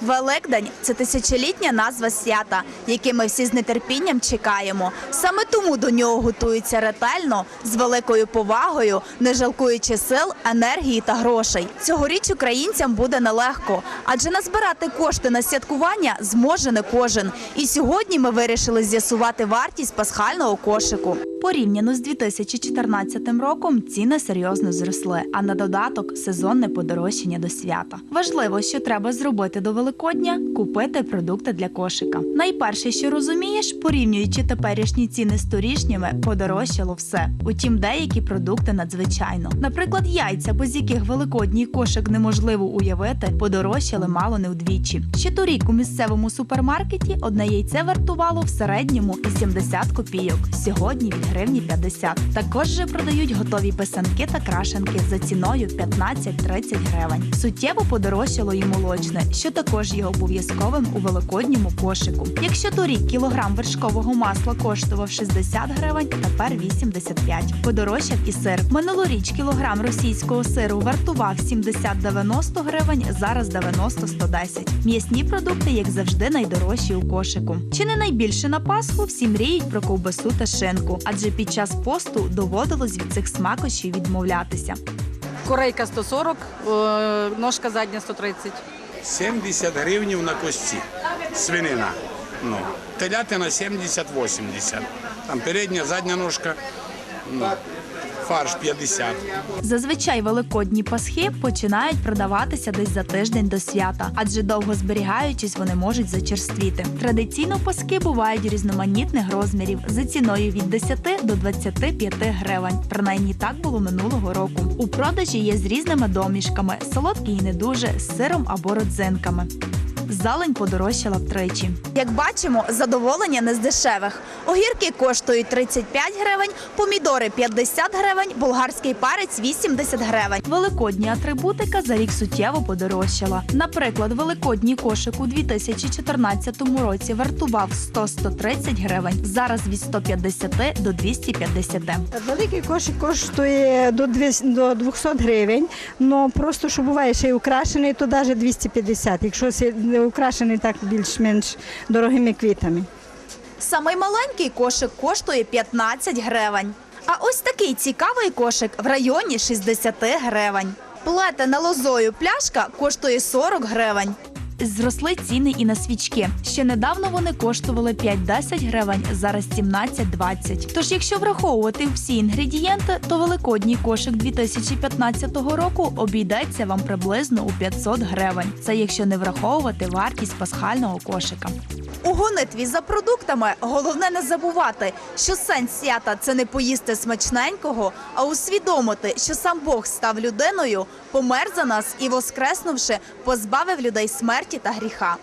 Великдень це тисячолітня назва свята, яке ми всі з нетерпінням чекаємо. Саме тому до нього готуються ретельно, з великою повагою, не жалкуючи сил, енергії та грошей. Цьогоріч українцям буде нелегко, адже назбирати кошти на святкування зможе не кожен. І сьогодні ми вирішили з'ясувати вартість пасхального кошику. Порівняно з 2014 роком ціни серйозно зросли, а на додаток сезонне подорожчання до свята. Важливо, що треба зробити до Великодня купити продукти для кошика. Найперше, що розумієш, порівнюючи теперішні ціни з торішніми, подорожчало все. Утім, деякі продукти надзвичайно. Наприклад, яйця, без яких великодній кошик неможливо уявити, подорожчали мало не вдвічі. Ще торік у місцевому супермаркеті одне яйце вартувало в середньому 80 копійок. Сьогодні від гривні 50. Також же продають готові писанки та крашенки за ціною 15-30 гривень. Суттєво подорожчало і молочне, що також є обов'язковим у великодньому кошику. Якщо торік кілограм вершкового масла коштував 60 гривень, тепер 85. Подорожчав і сир. Минулоріч кілограм російського сиру вартував 70-90 гривень, зараз 90-110. М'ясні продукти, як завжди, найдорожчі у кошику. Чи не найбільше на Пасху всі мріють про ковбасу та шинку, адже під час посту доводилось від цих смакощів відмовлятися. Корейка 140, е, ножка задня 130. 70 гривнів на кості. Свинина. Ну, телятина 70-80. Там передня, задня ножка, ну, фарш 50. Зазвичай великодні пасхи починають продаватися десь за тиждень до свята, адже довго зберігаючись, вони можуть зачерствіти. Традиційно паски бувають різноманітних розмірів за ціною від 10 до 25 гривень. Принаймні так було минулого року. У продажі є з різними домішками, солодкі і не дуже, з сиром або родзинками. Зелень подорожчала втричі. Як бачимо, задоволення не з дешевих. Огірки коштують 35 гривень, помідори 50 гривень, болгарський перець 80 гривень. Великодня атрибутика за рік суттєво подорожчала. Наприклад, великодній кошик у 2014 році вартував 100-130 гривень, зараз від 150 до 250. Великий кошик коштує до 200 до 200 гривень, але просто що буває ще й украшений, то навіть 250, якщо сі- не украшений так більш-менш дорогими квітами. Самий маленький кошик коштує 15 гривень. А ось такий цікавий кошик в районі 60 гривень. Плетена лозою пляшка коштує 40 гривень. Зросли ціни і на свічки. Ще недавно вони коштували 5-10 гривень, зараз 17-20. Тож, якщо враховувати всі інгредієнти, то великодній кошик 2015 року обійдеться вам приблизно у 500 гривень. Це якщо не враховувати вартість пасхального кошика. У гонитві за продуктами головне не забувати, що сенс свята це не поїсти смачненького, а усвідомити, що сам Бог став людиною, помер за нас і, воскреснувши, позбавив людей смерті та гріха.